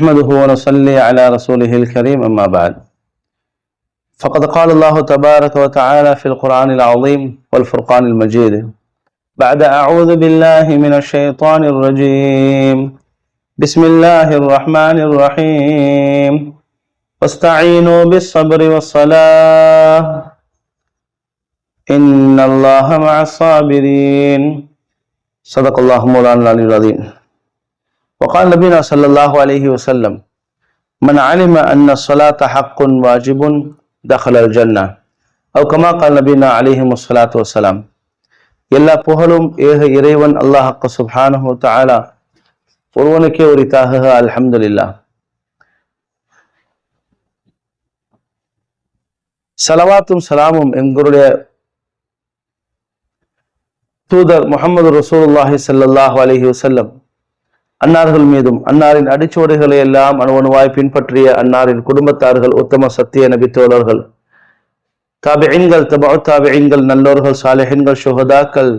نحمده ونصلي على رسوله الكريم أما بعد. فقد قال الله تبارك وتعالى في القرآن العظيم والفرقان المجيد بعد أعوذ بالله من الشيطان الرجيم. بسم الله الرحمن الرحيم. واستعينوا بالصبر والصلاة. إن الله مع الصابرين. صدق الله مولانا العلي العظيم. وقال نبينا صلى الله عليه وسلم من علم أن الصلاة حق واجب دخل الجنة أو كما قال نبينا عليه الصلاة والسلام எல்லா புகழும் ஏக இறைவன் அல்லாஹ் சுப்ஹானஹு தஆலா ஒருவனுக்கே உரித்தாக அல்ஹம்துலில்லாஹ் சலவாத்தும் சலாமும் எங்களுடைய தூதர் முகமது ரசூலுல்லாஹி ஸல்லல்லாஹு அலைஹி வஸல்லம் அன்னார்கள் மீதும் அன்னாரின் அடிச்சுவடுகளை எல்லாம் அணுவணுவாய் பின்பற்றிய அன்னாரின் குடும்பத்தார்கள் உத்தம சத்திய நபித்தோழர்கள் தாபியன்கள் தபா தாபியன்கள் நல்லோர்கள் சாலிஹன்கள் சுகதாக்கள்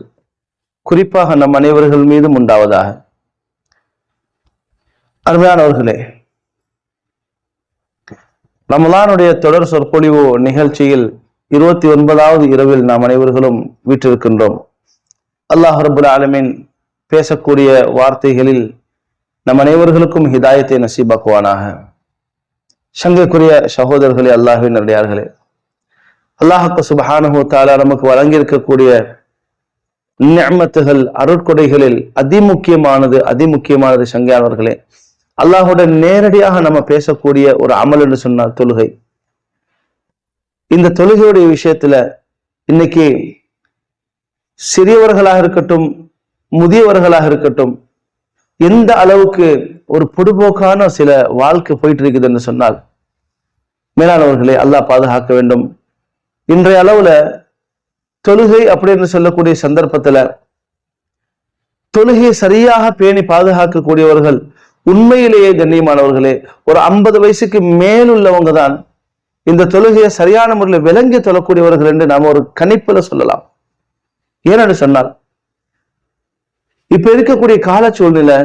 குறிப்பாக நம் அனைவர்கள் மீதும் உண்டாவதாக. அருமையானவர்களே ரமலானுடைய தொடர் சொற்பொழிவு நிகழ்ச்சியில் இருபத்தி ஒன்பதாவது இரவில் நாம் அனைவர்களும் வீற்றிருக்கின்றோம். அல்லாஹ் ரபுல் ஆலமின் பேசக்கூடிய வார்த்தைகளில் நம் அனைவர்களுக்கும் ஹிதாயத்தை நசீபாக்குவானாக. சங்கைக்குரிய சகோதரர்களே அல்லாஹின் நடிகார்களே அல்லாஹுக்கு சுபஹானு தாலா நமக்கு வழங்கியிருக்கக்கூடிய நியமத்துகள் அருட்கொடைகளில் அதிமுக்கியமானது அதிமுக்கியமானது சங்கையானவர்களே அல்லாஹுடன் நேரடியாக நம்ம பேசக்கூடிய ஒரு அமல் என்று சொன்னால் தொழுகை. இந்த தொழுகையுடைய விஷயத்துல இன்னைக்கு சிறியவர்களாக இருக்கட்டும் முதியவர்களாக இருக்கட்டும் எந்த அளவுக்கு ஒரு பொடுபோக்கான சில வாழ்க்கை போயிட்டு இருக்குது என்று சொன்னால் மேலானவர்களை அல்லாஹ் பாதுகாக்க வேண்டும். இன்றைய அளவுல தொழுகை அப்படின்னு சொல்லக்கூடிய சந்தர்ப்பத்துல தொழுகையை சரியாக பேணி பாதுகாக்கக்கூடியவர்கள் உண்மையிலேயே கண்ணியமானவர்களே ஒரு ஐம்பது வயசுக்கு மேலுள்ளவங்க தான் இந்த தொழுகையை சரியான முறையில் விளங்கி தொழக்கூடியவர்கள் என்று நாம் ஒரு கணிப்புல சொல்லலாம். ஏனென்று சொன்னால் இப்ப இருக்கக்கூடிய கால சூழ்நிலை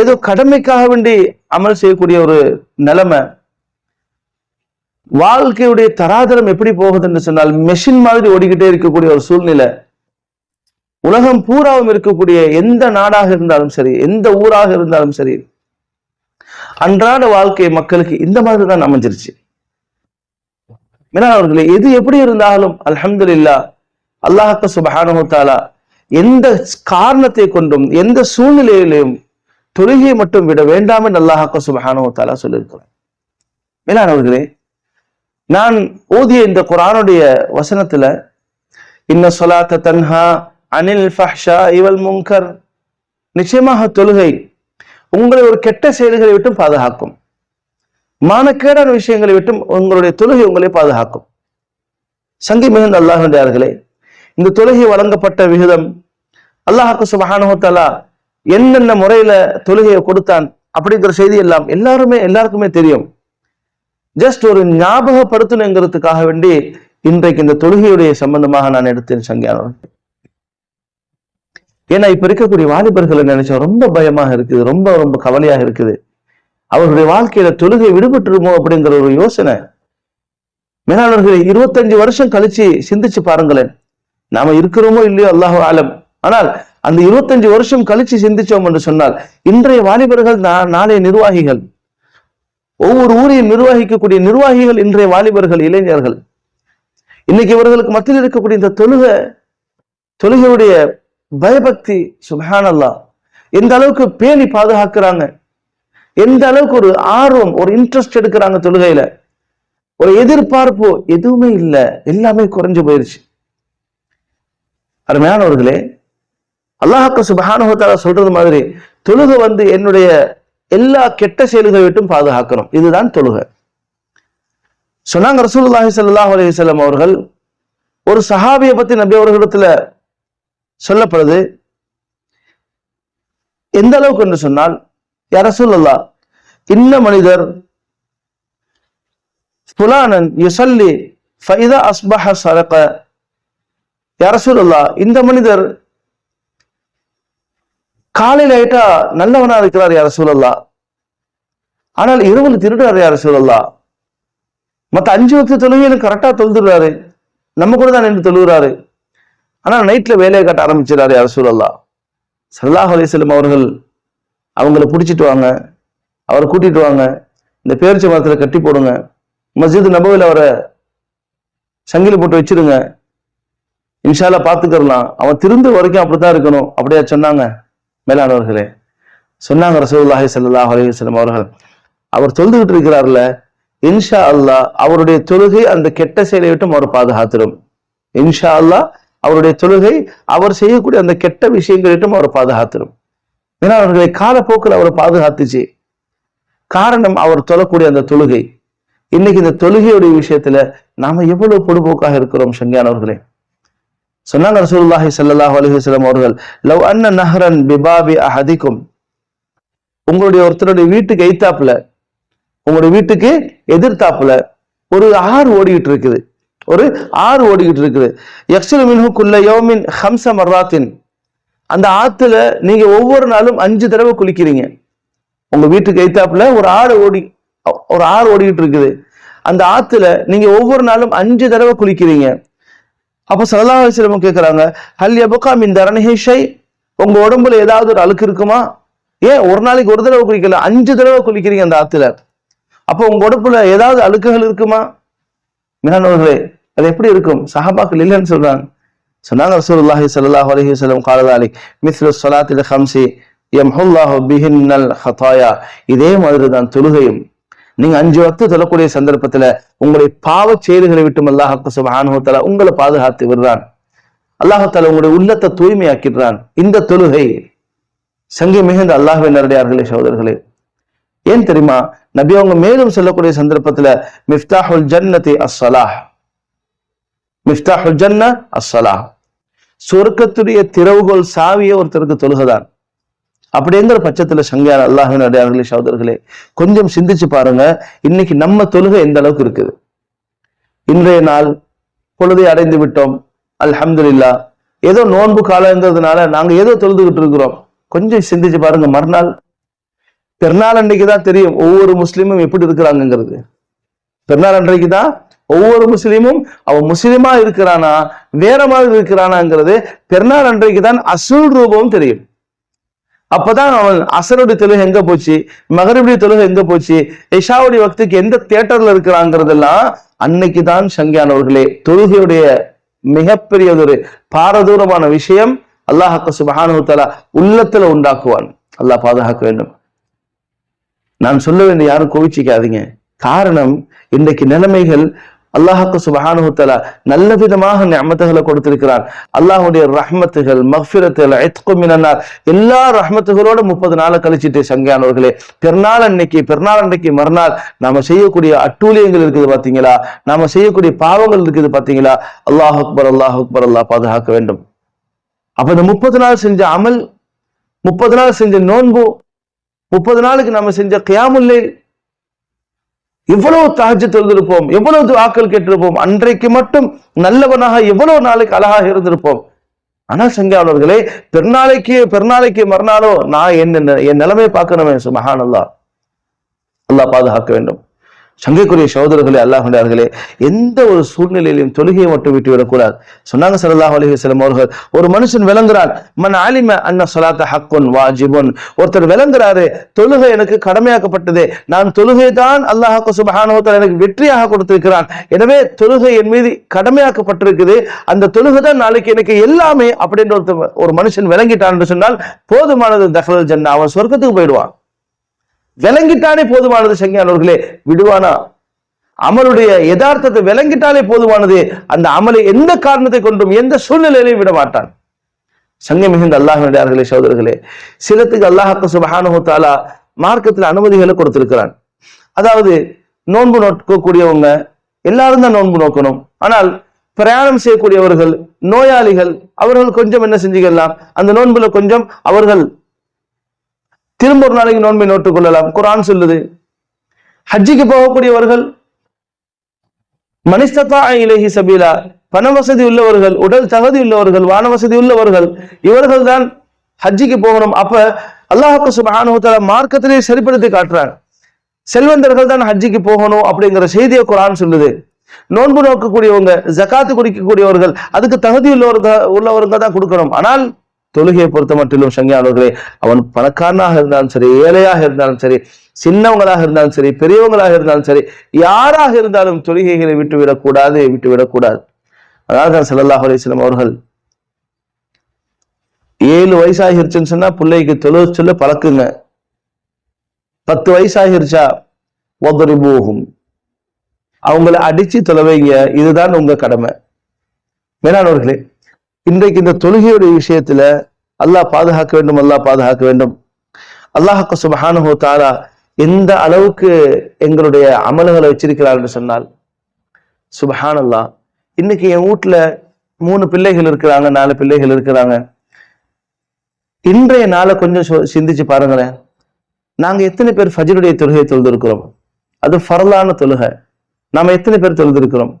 ஏதோ கடமைக்காக வேண்டி அமல் செய்யக்கூடிய ஒரு நிலைமை. வாழ்க்கையுடைய தராதரம் எப்படி போகுதுன்னு சொன்னால் மெஷின் மாதிரி ஓடிக்கிட்டே இருக்கக்கூடிய ஒரு சூழ்நிலை. உலகம் பூராவும் இருக்கக்கூடிய எந்த நாடாக இருந்தாலும் சரி எந்த ஊராக இருந்தாலும் சரி அன்றாட வாழ்க்கை மக்களுக்கு இந்த மாதிரி தான் அமைஞ்சிருச்சு. அவர்களே எது எப்படி இருந்தாலும் அல்ஹம்துலில்லா அல்லாஹக்க சுபஹானுத்தாலா எந்த காரணத்தை கொண்டும் எந்த சூழ்நிலையிலையும் தொழுகையை மட்டும் விட வேண்டாம் என்று அல்லாஹக்க சுபஹானுத்தாலா சொல்லியிருக்கிறேன். மேலானவர்களே நான் ஓதிய இந்த குரானுடைய வசனத்துல இன்ன சொலாத்த தன்ஹா அனில் ஃபஹ்ஷா இவல் முங்கர் நிச்சயமாக தொழுகை உங்களை ஒரு கெட்ட செயல்களை விட்டும் பாதுகாக்கும். மானக்கேடான விஷயங்களை விட்டும் உங்களுடைய தொழுகை உங்களை பாதுகாக்கும். சங்கி மிகுந்த அல்லாஹர்களே இந்த தொழுகை வழங்கப்பட்ட விகிதம் அல்லாஹாக்கு சுபஹானுத்தாலா என்னென்ன முறையில தொழுகையை கொடுத்தான் அப்படிங்கிற செய்தி எல்லாம் எல்லாருமே எல்லாருக்குமே தெரியும். ஜஸ்ட் ஒரு ஞாபகப்படுத்தணுங்கிறதுக்காக வேண்டி இன்றைக்கு இந்த தொழுகையுடைய சம்பந்தமாக நான் எடுத்தேன் சங்கியானவர்கள் ஏன்னா இப்ப இருக்கக்கூடிய வாலிபர்களை நினைச்சா ரொம்ப பயமாக இருக்குது ரொம்ப ரொம்ப கவலையாக இருக்குது. அவர்களுடைய வாழ்க்கையில தொழுகை விடுபட்டுருமோ அப்படிங்கிற ஒரு யோசனை. மேலாளர்களை இருபத்தஞ்சு வருஷம் கழிச்சு சிந்திச்சு பாருங்களேன். நாம இருக்கிறோமோ இல்லையோ அல்லாஹ் ஆலம். ஆனால் அந்த இருபத்தஞ்சு வருஷம் கழிச்சு சிந்திச்சோம் என்று சொன்னால் இன்றைய வாலிபர்கள் நாளைய நிர்வாகிகள். ஒவ்வொரு ஊரையும் நிர்வகிக்கக்கூடிய நிர்வாகிகள் இன்றைய வாலிபர்கள் இளைஞர்கள். இன்னைக்கு இவர்களுக்கு மத்தியில் இருக்கக்கூடிய இந்த தொழுகை தொழுகையுடைய பயபக்தி சுபஹானல்லா. எந்த அளவுக்கு பேணி பாதுகாக்கிறாங்க? எந்த அளவுக்கு ஒரு ஆர்வம் ஒரு இன்ட்ரெஸ்ட் எடுக்கிறாங்க தொழுகையில? ஒரு எதிர்பார்ப்பு எதுவுமே இல்லை. எல்லாமே குறைஞ்சு போயிருச்சு. அருமையானவர்களே அல்லாஹாக்கு சுபஹானுகத்தால சொல்றது மாதிரி தொழுகை வந்து என்னுடைய எல்லா கெட்ட செயல்களை விட்டும் பாதுகாக்கணும். இதுதான் தொழுகை. சொன்னாங்க ரசூலுல்லாஹி சல்லாஹ் அலைஹி அவர்கள் ஒரு சஹாபியை பத்தி நபி அவர்களிடத்துல சொல்லப்படுது. எந்த அளவுக்கு என்று சொன்னால் யார சொல்லலா இன்ன மனிதர் புலானன் யுசல்லி ஃபைதா அஸ்பஹ சரக. யார சொல்லலா இந்த மனிதர் காலையில் ஆயிட்டா நல்லவனா இருக்கிறார் யார சூழல்லா ஆனால் இரவில் திருடுறாரு யார சூழல்லா மற்ற அஞ்சு வக்த தொழுகையிலும் கரெக்டாக தொழுதுறாரு நம்ம கூட தான் நின்று தொழுகிறாரு. ஆனால் நைட்டில் வேலையை காட்ட ஆரம்பிச்சிடாரு யார சூழல்லா சல்லாஹ் அலிஸ்லம் அவர்கள் அவங்கள பிடிச்சிட்டு வாங்க. அவரை கூட்டிட்டு வாங்க. இந்த பேரிச்சை மரத்தில் கட்டி போடுங்க. மஸ்ஜித் நபவில் அவரை சங்கிலி போட்டு வச்சிருங்க. இன்ஷால்லா பார்த்துக்கிறலாம் அவன் திருந்த வரைக்கும் அப்படித்தான் இருக்கணும். அப்படியா சொன்னாங்க. மேலானவர்களே சொன்னாங்க ரசூல்லாஹி சல்லாஹ் அலைஹி அவர்கள் அவர் தொழுதுகிட்டு இருக்கிறார்ல இன்ஷா அல்லாஹ் அவருடைய தொழுகை அந்த கெட்ட செயலை விட்டும் அவர் பாதுகாத்திடும். இன்ஷா அல்லாஹ் அவருடைய தொழுகை அவர் செய்யக்கூடிய அந்த கெட்ட விஷயங்களிட்டும் அவர் பாதுகாத்திடும். ஏன்னா அவர்களை காலப்போக்கில் அவர் பாதுகாத்துச்சு. காரணம் அவர் தொழக்கூடிய அந்த தொழுகை. இன்னைக்கு இந்த தொழுகையுடைய விஷயத்துல நாம எவ்வளவு பொடுபோக்காக இருக்கிறோம் சங்கியானவர்களே? சொன்னாங்க ரசூல்லாஹி சல்லாஹ் அலிஹசலம் அவர்கள் லவ் அன்ன நஹரன் பிபாபி அஹதிக்கும். உங்களுடைய ஒருத்தருடைய வீட்டுக்கு எய்த்தாப்புல உங்களுடைய வீட்டுக்கு எதிர்த்தாப்புல ஒரு ஆறு ஓடிக்கிட்டு இருக்குது. ஒரு ஆறு ஓடிக்கிட்டு இருக்குது. யக்ஷுல் மின்ஹுக்குள்ள யோமின் ஹம்ச மர்ராத்தின். அந்த ஆத்துல நீங்க ஒவ்வொரு நாளும் அஞ்சு தடவை குளிக்கிறீங்க. உங்க வீட்டுக்கு எய்த்தாப்புல ஒரு ஆறு ஓடி ஒரு ஆறு ஓடிக்கிட்டு இருக்குது. அந்த ஆத்துல நீங்க ஒவ்வொரு நாளும் அஞ்சு தடவை குளிக்கிறீங்க. அப்போ சல்லா அலிஸ்லம் கேட்குறாங்க ஹல் புக்கா மின் தரணிஹை உங்க உடம்புல ஏதாவது ஒரு அழுக்கு இருக்குமா? ஏன் ஒரு நாளைக்கு ஒரு தடவை குளிக்கல அஞ்சு தடவை குளிக்கிறீங்க அந்த ஆத்துல. அப்போ உங்க உடம்புல ஏதாவது அழுக்குகள் இருக்குமா? மிகானவர்களே அது எப்படி இருக்கும்? சஹாபாக்கள் இல்லைன்னு சொல்றாங்க. சொன்னாங்க ரசூலுல்லாஹி சல்லாஹ் அலஹி வல்லம் காலதாலி மிஸ்ரு ஸலாத்தில் ஹம்சி யம்ஹுல்லாஹு பிஹின்னல் ஹதாயா. இதே மாதிரி தான் தொழுகையும். நீங்க அஞ்சு வக்து தொழக்கூடிய சந்தர்ப்பத்துல உங்களுடைய பாவ செயல்களை விட்டும் அல்லாஹு சுபானுவத்தால உங்களை பாதுகாத்து விடுறான். அல்லாஹு உங்களுடைய உள்ளத்தை தூய்மையாக்கிடுறான். இந்த தொழுகை சங்கி மிகுந்த அல்லாஹுவை நேரடியார்களே சகோதரர்களே. ஏன் தெரியுமா? நபி அவங்க மேலும் சொல்லக்கூடிய சந்தர்ப்பத்துல மிஃப்தாஹுல் ஜன்னதி அஸ்ஸலாஹ் மிஃப்தாஹுல் ஜன்ன அஸ்ஸலாஹ் சொர்க்கத்துடைய திறவுகோல் சாவிய ஒருத்தருக்கு தொழுகதான். அப்படிங்கிற பட்சத்துல சங்கையார் அல்லாஹின் அடையாளர்களே சகோதரர்களே கொஞ்சம் சிந்திச்சு பாருங்க. இன்னைக்கு நம்ம தொழுகை எந்த அளவுக்கு இருக்குது? இன்றைய நாள் பொழுதை அடைந்து விட்டோம். அல்ஹம்துல்லா ஏதோ நோன்பு காலங்கிறதுனால நாங்க ஏதோ தொழுதுகிட்டு இருக்கிறோம். கொஞ்சம் சிந்திச்சு பாருங்க. மறுநாள் பெருநாள் அன்றைக்கு தான் தெரியும் ஒவ்வொரு முஸ்லீமும் எப்படி இருக்கிறாங்கிறது பெருநாள் அன்றைக்கு தான் ஒவ்வொரு முஸ்லீமும் அவன் முஸ்லீமா இருக்கிறானா வேற மாதிரி இருக்கிறானாங்கிறது பெருநாள் அன்றைக்கு தான் அசுல் தெரியும். அப்பதான் அவன் அசருடைய தொழுகை எங்க போச்சு? மகருடைய தொழுகை எங்க போச்சு? இஷாவுடைய வக்துக்கு எந்த தியேட்டர்ல இருக்கிறாங்கிறதெல்லாம் அன்னைக்கு தான் சங்கியானவர்களே தொழுகையுடைய மிகப்பெரிய ஒரு பாரதூரமான விஷயம் அல்லாஹாக்கு சுபஹானு உள்ளத்துல உண்டாக்குவான். அல்லாஹ் பாதுகாக்க வேண்டும். நான் சொல்ல வேண்டிய யாரும் கோவிச்சிக்காதீங்க. காரணம் இன்றைக்கு நிலைமைகள் அல்லாஹாக்கு சுபஹானு நல்ல விதமாக நியமத்துகளை கொடுத்திருக்கிறான் அல்லாஹுடைய ரஹ்மத்துகள் மஃபிரத்துகள் எத்குமினார் எல்லா ரஹ்மத்துகளோட முப்பது நாளை கழிச்சிட்டு சங்கையானவர்களே பெருநாள் அன்னைக்கு பெருநாள் அன்னைக்கு மறுநாள் நாம செய்யக்கூடிய அட்டூழியங்கள் இருக்குது பாத்தீங்களா? நாம செய்யக்கூடிய பாவங்கள் இருக்குது பாத்தீங்களா? அல்லாஹ் அக்பர் அல்லாஹ் அக்பர் அல்லாஹ் பாதுகாக்க வேண்டும். அப்ப இந்த முப்பது நாள் செஞ்ச அமல் முப்பது நாள் செஞ்ச நோன்பு முப்பது நாளுக்கு நம்ம செஞ்ச கியாமுல்லை எவ்வளவு தாஜ் தொழுதிருப்போம் எவ்வளவு துவாக்கள் கேட்டிருப்போம் அன்றைக்கு மட்டும் நல்லவனாக எவ்வளவு நாளைக்கு அழகாக இருந்திருப்போம். ஆனா சங்காளர்களே பெருநாளைக்கு பெருநாளைக்கு மறுநாளோ நான் என்ன என் நிலைமையை பார்க்கணுமே மகான் அல்லா அல்லா பாதுகாக்க வேண்டும். சங்கைக்குரிய சகோதரர்களே அல்லாஹுடையார்களே எந்த ஒரு சூழ்நிலையிலும் தொழுகையை மட்டும் விட்டு விடக்கூடாது. சொன்னாங்க ஸல்லல்லாஹு அலைஹி அவர்கள் ஒரு மனுஷன் விளங்குறான் மன் ஆலிம அண்ணா சொலாத்த ஹக்குன் வாஜிபுன். ஒருத்தர் விளங்குறாரு தொழுகை எனக்கு கடமையாக்கப்பட்டது. நான் தொழுகை தான் அல்லாஹ் சுப்ஹானஹு எனக்கு வெற்றியாக கொடுத்திருக்கிறான். எனவே தொழுகை என் மீது கடமையாக்கப்பட்டிருக்குது. அந்த தொழுகை தான் நாளைக்கு எனக்கு எல்லாமே அப்படின்ற ஒருத்தர் ஒரு மனுஷன் விளங்கிட்டான் என்று சொன்னால் போதுமானது தகவல் ஜன்னா. அவன் சொர்க்கத்துக்கு போயிடுவான். விளங்கிட்டானே போதுமானது சங்கியானவர்களே விடுவானா? அமலுடைய யதார்த்தத்தை விளங்கிட்டாலே போதுமானது. அந்த அமலை எந்த காரணத்தை கொண்டும் எந்த சூழ்நிலையிலையும் விட மாட்டான். சங்கம் மிகுந்த அல்லாஹினுடையார்களே சோதரர்களே சிலத்துக்கு அல்லாஹாக்கு சுபஹானு தாலா மார்க்கத்தில் அனுமதிகளை கொடுத்திருக்கிறான். அதாவது நோன்பு நோக்கக்கூடியவங்க எல்லாரும் தான் நோன்பு நோக்கணும். ஆனால் பிரயாணம் செய்யக்கூடியவர்கள் நோயாளிகள் அவர்கள் கொஞ்சம் என்ன செஞ்சுக்கலாம் அந்த நோன்புல கொஞ்சம் அவர்கள் திரும்ப ஒரு நாளைக்கு நோன்பை நோட்டுக் கொள்ளலாம். குரான் சொல்லுது. ஹஜ்ஜிக்கு போகக்கூடியவர்கள் மனிஸ்ததா இலகி சபீலா பண வசதி உள்ளவர்கள் உடல் தகுதி உள்ளவர்கள் வான வசதி உள்ளவர்கள் இவர்கள் தான் ஹஜ்ஜிக்கு போகணும். அப்ப அல்லாஹு சுபஹானஹு மார்க்கத்திலே சரிப்படுத்தி காட்டுறாங்க செல்வந்தர்கள் தான் ஹஜ்ஜிக்கு போகணும் அப்படிங்கிற செய்தியை குரான் சொல்லுது. நோன்பு நோக்கக்கூடியவங்க ஜகாத்து குடிக்கக்கூடியவர்கள் அதுக்கு தகுதி உள்ளவர்கள் உள்ளவர்கள் தான் கொடுக்கணும். ஆனால் தொழுகையை பொறுத்த மட்டிலும் சங்கியானவர்களே அவன் பணக்காரனாக இருந்தாலும் சரி ஏழையாக இருந்தாலும் சரி சின்னவங்களாக இருந்தாலும் சரி பெரியவங்களாக இருந்தாலும் சரி யாராக இருந்தாலும் தொழுகைகளை விட்டு விடக்கூடாது விட்டு விடக்கூடாது அதாவது தான் ஸல்லல்லாஹு அவர்கள் ஏழு வயசாகிருச்சுன்னு சொன்னா பிள்ளைக்கு தொழு சொல்ல பழக்குங்க. பத்து வயசாகிருச்சா? போகும் அவங்கள அடிச்சு தொலைவைங்க இதுதான் உங்க கடமை. மேலானவர்களே இன்றைக்கு இந்த தொழுகையுடைய விஷயத்துல அல்லாஹ் பாதுகாக்க வேண்டும் அல்லாஹ் பாதுகாக்க வேண்டும். அல்லாஹாக்கு சுபஹானுஹோ தாரா எந்த அளவுக்கு எங்களுடைய அமல்களை வச்சிருக்கிறார் என்று சொன்னால் சுபஹான் அல்லா இன்னைக்கு என் வீட்டுல மூணு பிள்ளைகள் இருக்கிறாங்க நாலு பிள்ளைகள் இருக்கிறாங்க. இன்றைய நாளை கொஞ்சம் சிந்திச்சு பாருங்களேன். நாங்க எத்தனை பேர் ஃபஜருடைய தொழுகையை தொழுதிருக்கிறோம்? அது ஃபரலான தொழுகை. நாம எத்தனை பேர் தொழுதிருக்கிறோம்?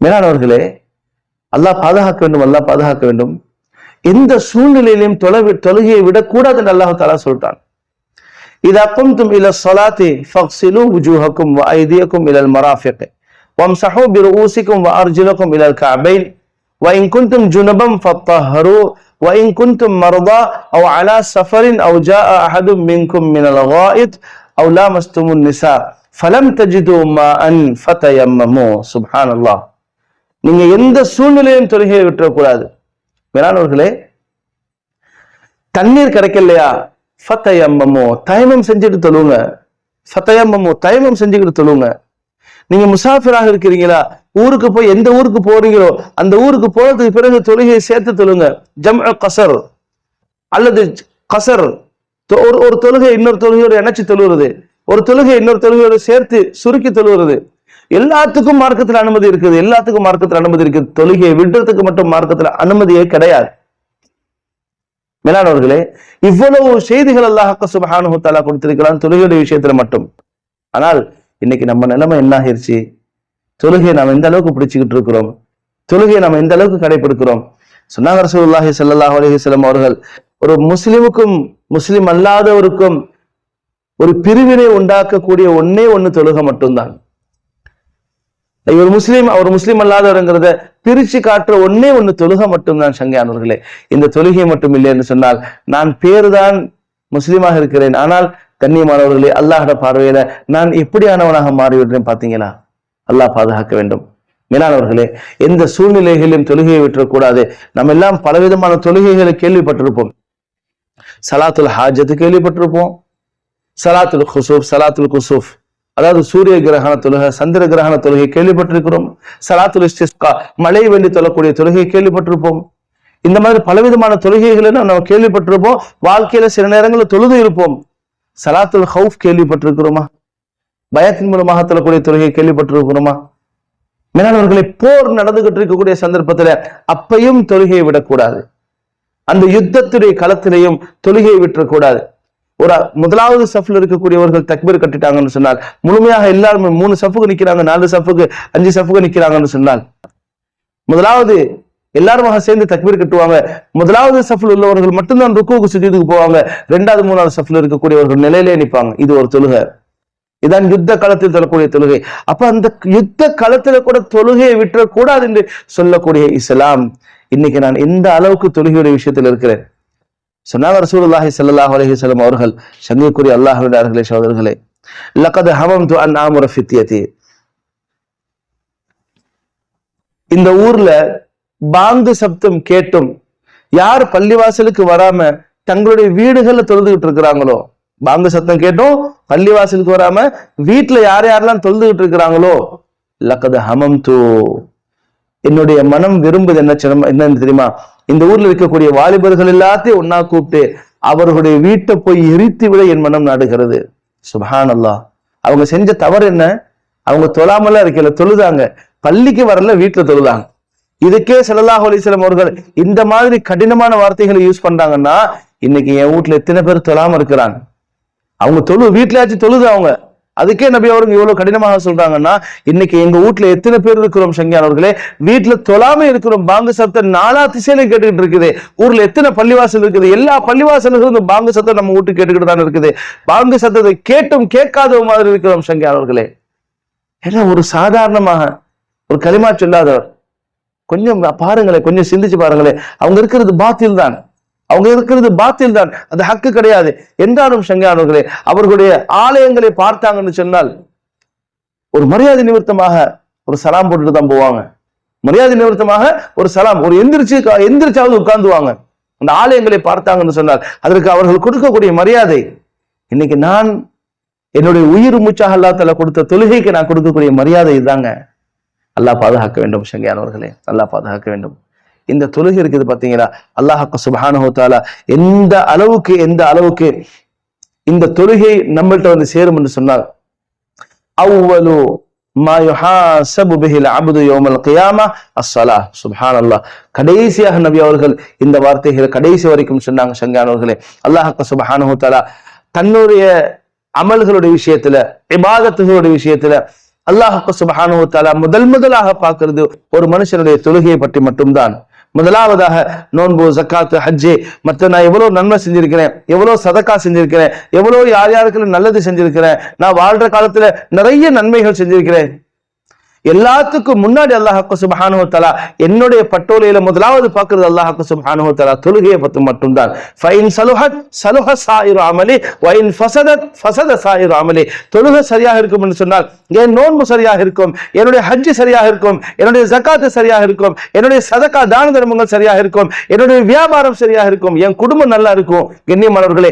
மேலானவர்களே அல்லாஹ் பாதுகாக்க வேண்டும் அல்லாஹ் பாதுகாக்க வேண்டும் எந்த சூழ்நிலையிலும் தொலை தொழுகையை விடக்கூடாது என்று அல்லாஹ் தாலா சொல்லிட்டான் إذا قمتم إلى الصلاة فاغسلوا وجوهكم وأيديكم إلى المرافق وامسحوا برؤوسكم وأرجلكم إلى الكعبين وإن كنتم جنبا فطهروا وإن كنتم مرضى أو على سفر أو جاء أحد منكم من الغائط أو لامستم النساء فلم تجدوا ماء فتيمموا سبحان الله நீங்க எந்த சூழ்நிலையும் தொழுகையை விட்டுறக்கூடாது. மேலானவர்களே தண்ணீர் கிடைக்கலையா? ஃபத்தயம்மமோ தயமம் செஞ்சுட்டு தொழுவுங்க ஃபத்தயம்மமோ தயமம் செஞ்சுக்கிட்டு தொழுங்க. நீங்க முசாஃபிராக இருக்கிறீங்களா? ஊருக்கு போய் எந்த ஊருக்கு போறீங்களோ அந்த ஊருக்கு போறதுக்கு பிறகு தொழுகையை சேர்த்து தொழுங்க. ஜம் கசர் அல்லது கசர். தொ- ஒரு ஒரு தொழுகை இன்னொரு தொழுகையோடு இணைச்சு தொழுகிறது ஒரு தொழுகை இன்னொரு தொழுகையோடு சேர்த்து சுருக்கி தொழுகிறது எல்லாத்துக்கும் மார்க்கத்துல அனுமதி இருக்குது எல்லாத்துக்கும் மார்க்கத்துல அனுமதி இருக்குது. தொழுகையை விடுறதுக்கு மட்டும் மார்க்கத்துல அனுமதியே கிடையாது. மேலானவர்களே இவ்வளவு செய்திகள் அல்லாஹ் சுபஹானுஹு தஆலா கொடுத்திருக்கிறான் தொழுகையுடைய விஷயத்துல மட்டும். ஆனால் இன்னைக்கு நம்ம நிலைமை என்ன ஆகிருச்சு தொழுகையை நாம் எந்த அளவுக்கு பிடிச்சுக்கிட்டு இருக்கிறோம்? தொழுகையை நாம் எந்த அளவுக்கு கடைபிடிக்கிறோம் சொன்னாங்க ரசூல்லாஹி சல்லாஹ் அலைஹி அவர்கள் ஒரு முஸ்லிமுக்கும் முஸ்லிம் அல்லாதவருக்கும் ஒரு பிரிவினை உண்டாக்கக்கூடிய ஒன்னே ஒண்ணு தொழுகை மட்டும்தான். இவர் முஸ்லீம் அவர் முஸ்லீம் அல்லாதவருங்கிறத பிரிச்சு காட்டுற ஒன்னே ஒண்ணு தொழுகை மட்டும்தான் சங்கையானவர்களே இந்த தொழுகை மட்டும் இல்லை என்று சொன்னால் நான் பேருதான் முஸ்லீமாக இருக்கிறேன். ஆனால் கண்ணியமானவர்களே அல்லாஹ்ட பார்வையில நான் எப்படியானவனாக மாறிவிடுறேன் பாத்தீங்களா அல்லாஹ் பாதுகாக்க வேண்டும். மேலானவர்களே எந்த சூழ்நிலைகளிலும் தொழுகையை விட்டுறக்கூடாது. நம்ம எல்லாம் பலவிதமான தொழுகைகளை கேள்விப்பட்டிருப்போம். சலாத்துல் ஹாஜத்து கேள்விப்பட்டிருப்போம். சலாத்துல் குசூப் சலாத்துல் குசூப். அதாவது சூரிய கிரகண தொழுகை சந்திர கிரகண தொழுகை கேள்விப்பட்டிருக்கிறோம். சலாத்துல் இஸ்திஸ்கா மழை வேண்டி தொழக்கூடிய தொழுகை கேள்விப்பட்டிருப்போம். இந்த மாதிரி பலவிதமான தொழுகைகளை நம்ம கேள்விப்பட்டிருப்போம். வாழ்க்கையில சில நேரங்களில் தொழுது இருப்போம். சலாத்துல் ஹவுஃப் கேள்விப்பட்டிருக்கிறோமா? பயத்தின் மூலமாக தொழக்கூடிய தொழுகை கேள்விப்பட்டிருக்கிறோமா? மேலானவர்களை போர் நடந்துகிட்டு இருக்கக்கூடிய சந்தர்ப்பத்துல அப்பையும் தொழுகையை விடக்கூடாது. அந்த யுத்தத்துடைய களத்திலையும் தொழுகையை விட்டுறக்கூடாது. ஒரு முதலாவது சஃப்ல இருக்கக்கூடியவர்கள் தக்பீர் கட்டிட்டாங்கன்னு சொன்னால் முழுமையாக எல்லாருமே மூணு சஃபுக்கு நிக்கிறாங்க நாலு சஃபுக்கு அஞ்சு சஃபுக்கு நிக்கிறாங்கன்னு சொன்னால் முதலாவது எல்லாருமாக சேர்ந்து தக்பீர் கட்டுவாங்க. முதலாவது சஃப்ல உள்ளவர்கள் மட்டும்தான் ருக்குவுக்கு சுஜூதுக்கு போவாங்க. ரெண்டாவது மூணாவது சஃப்ல இருக்கக்கூடியவர்கள் நிலையிலே நிற்பாங்க. இது ஒரு தொழுகை. இதான் யுத்த காலத்தில் தொழக்கூடிய தொழுகை. அப்ப அந்த யுத்த காலத்துல கூட தொழுகையை விட்டுறக்கூடாது என்று சொல்லக்கூடிய இஸ்லாம். இன்னைக்கு நான் எந்த அளவுக்கு தொழுகையுடைய விஷயத்தில் இருக்கிறேன்? சொன்னாங்க ரசூலுல்லாஹி சல்லாஹ் அலைஹி அவர்கள் சங்கைக்குரிய அல்லாஹ்விடார்களே சகோதரர்களே லக்கத் ஹவம்து அன் ஆமுர ஃபித்யதி. இந்த ஊர்ல பாங்கு சப்தம் கேட்டும் யார் பள்ளிவாசலுக்கு வராம தங்களுடைய வீடுகள்ல தொழுதுகிட்டு இருக்கிறாங்களோ? பாங்கு சத்தம் கேட்டும் பள்ளிவாசலுக்கு வராம வீட்டுல யார் யாரெல்லாம் தொழுதுகிட்டு இருக்கிறாங்களோ? லக்கது ஹமம் என்னுடைய மனம் விரும்புது என்ன சிரமம் என்னன்னு தெரியுமா? இந்த ஊர்ல இருக்கக்கூடிய வாலிபர்கள் எல்லாத்தையும் ஒன்னா கூப்பிட்டு அவர்களுடைய வீட்டை போய் எரித்து விட என் மனம் நாடுகிறது. சுபஹான் அல்லா அவங்க செஞ்ச தவறு என்ன? அவங்க தொழாமலாம் இருக்கல தொழுதாங்க. பள்ளிக்கு வரல வீட்டுல தொழுதாங்க. இதுக்கே ஸல்லல்லாஹு அலைஹி அவர்கள் இந்த மாதிரி கடினமான வார்த்தைகளை யூஸ் பண்றாங்கன்னா இன்னைக்கு என் வீட்டுல எத்தனை பேர் தொழாம இருக்கிறாங்க? அவங்க தொழு வீட்டுலயாச்சும் தொழுது அவங்க. அதுக்கே நபி அவருங்க இவ்வளவு கடினமாக சொல்றாங்கன்னா இன்னைக்கு எங்க வீட்டுல எத்தனை பேர் இருக்கிறோம் சங்கியானவர்களே வீட்டுல தொழாம இருக்கிறோம் பாங்கு சத்தம் நாலா திசையில கேட்டுக்கிட்டு இருக்குது. ஊர்ல எத்தனை பள்ளிவாசல் இருக்குது? எல்லா பள்ளிவாசல்களும் பாங்கு சத்தம் நம்ம வீட்டு கேட்டுக்கிட்டு தான் இருக்குது. பாங்கு சத்தத்தை கேட்டும் கேட்காத மாதிரி இருக்கிறோம் சங்கியானவர்களே ஏன்னா ஒரு சாதாரணமாக ஒரு களிமா சொல்லாதவர். கொஞ்சம் பாருங்களேன் கொஞ்சம் சிந்திச்சு பாருங்களேன். அவங்க இருக்கிறது பாத்தில் தான் அவங்க இருக்கிறது பாத்தில் தான் அந்த ஹக்கு கிடையாது. என்றாலும் சங்கானவர்களே அவர்களுடைய ஆலயங்களை பார்த்தாங்கன்னு சொன்னால் ஒரு மரியாதை நிமித்தமாக ஒரு சலாம் போட்டுட்டு தான் போவாங்க. மரியாதை நிமித்தமாக ஒரு சலாம் ஒரு எந்திரிச்சு எந்திரிச்சாவது உட்கார்ந்துவாங்க. அந்த ஆலயங்களை பார்த்தாங்கன்னு சொன்னால் அதற்கு அவர்கள் கொடுக்கக்கூடிய மரியாதை இன்னைக்கு நான் என்னுடைய உயிர் மூச்சாக அல்லாத்தால கொடுத்த தொழுகைக்கு நான் கொடுக்கக்கூடிய மரியாதை இதுதாங்க அல்லாஹ் பாதுகாக்க வேண்டும் சங்கையானவர்களே அல்லாஹ் பாதுகாக்க வேண்டும். இந்த தொழுகை இருக்குது பாத்தீங்களா அல்லாஹாக்கு சுபஹானுத்தாலா எந்த அளவுக்கு எந்த அளவுக்கு இந்த தொழுகை நம்மள்ட்ட வந்து சேரும் என்று சொன்னார் அவ்வளோ கடைசியாக நபி அவர்கள் இந்த வார்த்தைகள் கடைசி வரைக்கும் சொன்னாங்க சங்கானவர்களே அல்லாஹாக்கு சுபஹானு தாலா தன்னுடைய அமல்களுடைய விஷயத்துல இபாதத்துகளுடைய விஷயத்துல அல்லாஹாக்கு சுபஹானு தாலா முதல் முதலாக பார்க்கிறது ஒரு மனுஷனுடைய தொழுகையை பற்றி மட்டும்தான். முதலாவதாக நோன்பு ஜக்காத்து ஹஜ்ஜு. மற்ற நான் எவ்வளோ நன்மை செஞ்சிருக்கிறேன் எவ்வளவு சதக்கா செஞ்சிருக்கிறேன் எவ்வளோ யார் யாருக்கு நல்லது செஞ்சிருக்கிறேன் நான் வாழ்ற காலத்தில் நிறைய நன்மைகள் செஞ்சிருக்கிறேன். எல்லாத்துக்கும் முன்னாடி அல்லாஹாக்கு சுபஹானு தலா என்னுடைய பட்டோலையில முதலாவது பார்க்கறது அல்லாஹாக்கு சுபஹானு தலா தொழுகையை பத்து மட்டும்தான். ஃபைன் சலுஹத் சலுஹ சாயிரு அமலி வைன் ஃபசதத் ஃபசத சாயிரு அமலி. தொழுகை சரியாக இருக்கும் என்று சொன்னால் என் நோன்பு சரியாக இருக்கும்? என்னுடைய ஹஜ்ஜு சரியாக இருக்கும்? என்னுடைய ஜக்காத்து சரியாக இருக்கும்? என்னுடைய சதக்கா தான தர்மங்கள் சரியாக இருக்கும்? என்னுடைய வியாபாரம் சரியாக இருக்கும்? என் குடும்பம் நல்லா இருக்கும்? கண்ணியமானவர்களே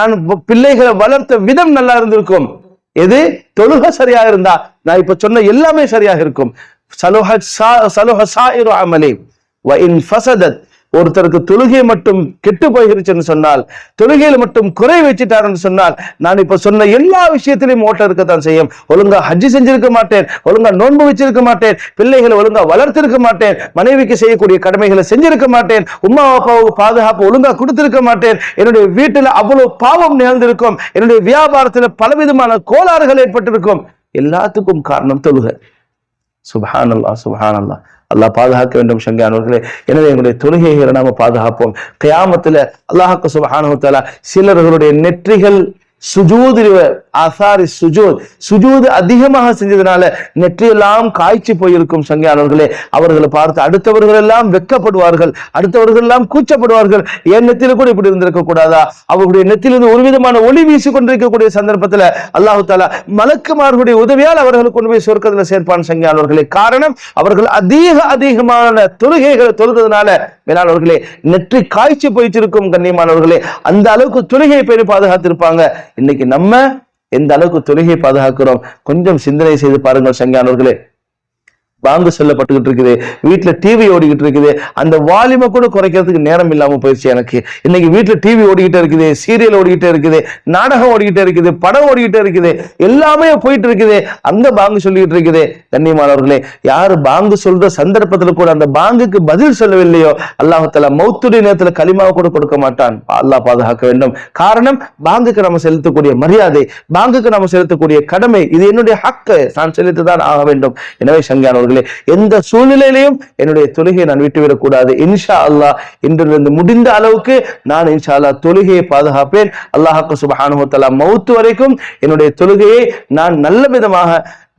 நான் பிள்ளைகளை வளர்த்த விதம் நல்லா இருந்திருக்கும்? எது? தொழுக சரியாக இருந்தா நான் இப்ப சொன்ன எல்லாமே சரியாக இருக்கும். சலுஹ சலுஹ சாயிரு அமலே வ இன் ஃபசதத் ஒருத்தருக்கு தொழுகை மட்டும் கெட்டு போயிருச்சுன்னு சொன்னால் தொழுகையில் மட்டும் குறை வச்சுட்டாருன்னு சொன்னால் நான் இப்ப சொன்ன எல்லா விஷயத்திலையும் ஓட்ட இருக்கத்தான் செய்யும். ஒழுங்கா ஹஜ்ஜி செஞ்சிருக்க மாட்டேன் ஒழுங்கா நோன்பு வச்சிருக்க மாட்டேன் பிள்ளைகளை ஒழுங்கா வளர்த்திருக்க மாட்டேன் மனைவிக்கு செய்யக்கூடிய கடமைகளை செஞ்சிருக்க மாட்டேன் உமா அப்பாவுக்கு பாதுகாப்பு ஒழுங்கா கொடுத்திருக்க மாட்டேன். என்னுடைய வீட்டுல அவ்வளவு பாவம் நிகழ்ந்திருக்கும் என்னுடைய வியாபாரத்துல பலவிதமான கோளாறுகள் ஏற்பட்டிருக்கும். எல்லாத்துக்கும் காரணம் தொழுகை. சுபஹானல்லா சுபஹானல்லா அல்லாஹ் பாதுகாக்க வேண்டும் சங்கானவர்களே எனவே எங்களுடைய தொழுகைகளை நாம பாதுகாப்போம். கயாமத்துல அல்லாஹாக்கு சுபஹானு சிலர்களுடைய நெற்றிகள் சுஜூதிரிவ அசாரி சுஜூத். சுஜூது அதிகமாக செஞ்சதுனால நெற்றியெல்லாம் காய்ச்சி போயிருக்கும் சங்கையாளர்களே அவர்களை பார்த்து அடுத்தவர்கள் எல்லாம் வெக்கப்படுவார்கள் அடுத்தவர்கள் எல்லாம் கூச்சப்படுவார்கள். என் நெத்தில கூட இப்படி இருந்திருக்க கூடாதா? அவர்களுடைய நெத்திலிருந்து ஒரு விதமான ஒளி வீசி கொண்டிருக்கக்கூடிய சந்தர்ப்பத்துல அல்லாஹு தாலா மலக்குமார்களுடைய உதவியால் அவர்கள் கொண்டு போய் சொர்க்கத்தில் சேர்ப்பான் சங்கையாளர்களே காரணம் அவர்கள் அதிக அதிகமான தொழுகைகளை தொழுகிறதுனால மேலானவர்களே நெற்றி காய்ச்சி போயிச்சிருக்கும் கண்ணியமானவர்களே அந்த அளவுக்கு தொழுகையை பேர் பாதுகாத்திருப்பாங்க. இன்னைக்கு நம்ம எந்த அளவுக்கு தொழுகை பாதுகாக்கிறோம்? கொஞ்சம் சிந்தனை செய்து பாருங்கள் சங்கானவர்களே. பாங்கு சொல்லப்பட்டுக்கிட்டு இருக்குது வீட்டுல டிவி ஓடிக்கிட்டு இருக்குது அந்த வால்யூமை கூட குறைக்கிறதுக்கு நேரம் இல்லாம போயிடுச்சு எனக்கு. இன்னைக்கு வீட்டுல டிவி ஓடிக்கிட்டே இருக்குது சீரியல் ஓடிக்கிட்டே இருக்குது நாடகம் ஓடிக்கிட்டே இருக்குது படம் ஓடிக்கிட்டே இருக்குது எல்லாமே போயிட்டு இருக்குது அந்த பாங்கு சொல்லிக்கிட்டு இருக்குது கண்ணியமானவர்களே யாரு பாங்கு சொல்ற சந்தர்ப்பத்துல கூட அந்த பாங்குக்கு பதில் சொல்லவில்லையோ அல்லாஹத்தால மௌத்துடைய நேரத்தில் களிமாவை கூட கொடுக்க மாட்டான். அல்லாஹ் பாதுகாக்க வேண்டும். காரணம் பாங்குக்கு நம்ம செலுத்தக்கூடிய மரியாதை பாங்குக்கு நம்ம செலுத்தக்கூடிய கடமை இது என்னுடைய ஹக்கு. நான் செலுத்திதான் ஆக வேண்டும். எனவே சங்கியானவர்கள் நண்பர்களே எந்த சூழ்நிலையிலையும் என்னுடைய தொழுகையை நான் விட்டுவிடக்கூடாது. இன்ஷா அல்லாஹ் இன்றிலிருந்து முடிந்த அளவுக்கு நான் இன்ஷா அல்லாஹ் தொழுகையை பாதுகாப்பேன். அல்லாஹாக்கு சுபஹானுஹத்தலா மவுத்து வரைக்கும் என்னுடைய தொழுகையை நான் நல்ல விதமாக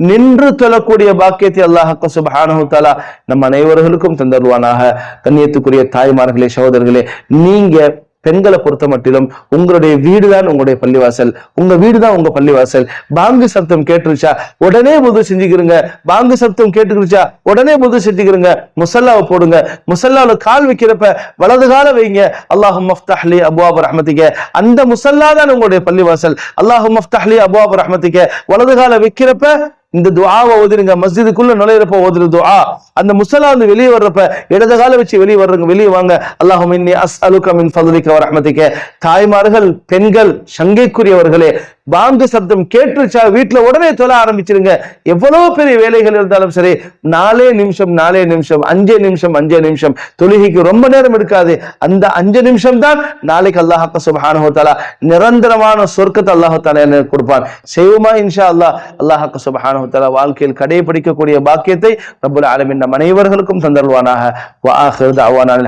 நின்று தொழக்கூடிய பாக்கியத்தை அல்லாஹாக்கு சுபஹானஹு தாலா நம் அனைவர்களுக்கும் தந்தருவானாக. கண்ணியத்துக்குரிய தாய்மார்களே சகோதரர்களே நீங்க பெண்களை பொறுத்த மட்டிலும் உங்களுடைய வீடு தான் உங்களுடைய பள்ளிவாசல். உங்க வீடு தான் உங்க பள்ளிவாசல். பாங்கு சப்தம் கேட்டுருச்சா? உடனே புது செஞ்சுக்கிறீங்க பாங்கு சப்தம் கேட்டுக்கிருச்சா? உடனே முது செஞ்சுக்கிறீங்க முசல்லாவை போடுங்க. முசல்லாவில் கால் வைக்கிறப்ப வலது கால வைங்க. அல்லாஹு மஃப்தஹ்லி அபுவாப் ரஹமத்திக்க. அந்த முசல்லா தான் உங்களுடைய பள்ளிவாசல். அல்லாஹு மஃப்தஹ்லி அபுவாப் ரஹமத்திக்க. வலது கால வைக்கிறப்ப இந்த துவாவை ஓதிருங்க. மஸ்ஜிதுக்குள்ள நுழையிறப்ப ஓதுற துவா அந்த முசலா வந்து வெளியே வர்றப்ப இடது கால வச்சு வெளியே வர்றவங்க வெளியே வாங்க. அல்லாஹும் அஸ் அலுக ஃபதுலிக்க ரஹ்மதிக்க தாய்மார்கள் பெண்கள் சங்கைக்குரியவர்களே பாங்கு சப்தம் கேட்டுச்சா வீட்டுல உடனே தொழ ஆரம்பிச்சிருங்க. எவ்வளவு பெரிய வேலைகள் இருந்தாலும் சரி நாலே நிமிஷம் நாலே நிமிஷம் அஞ்சே நிமிஷம் அஞ்சே நிமிஷம். தொழுகைக்கு ரொம்ப நேரம் எடுக்காது. அந்த அஞ்சு நிமிஷம் தான் நாளைக்கு அல்லாஹாக்க சுபஹானஹு தஆலா நிரந்தரமான சொர்க்கத்தை அல்லாஹு எனக்கு கொடுப்பான். செய்வோமா? இன்ஷா அல்லாஹ் அல்லாஹாக்க சுபஹானஹு வாழ்க்கையில் கடைபிடிக்கக்கூடிய பாக்கியத்தை ரபுல் ஆலமின் நம் அனைவர்களுக்கும் தந்தருவானாக வ ஆஹிரு தஅவானா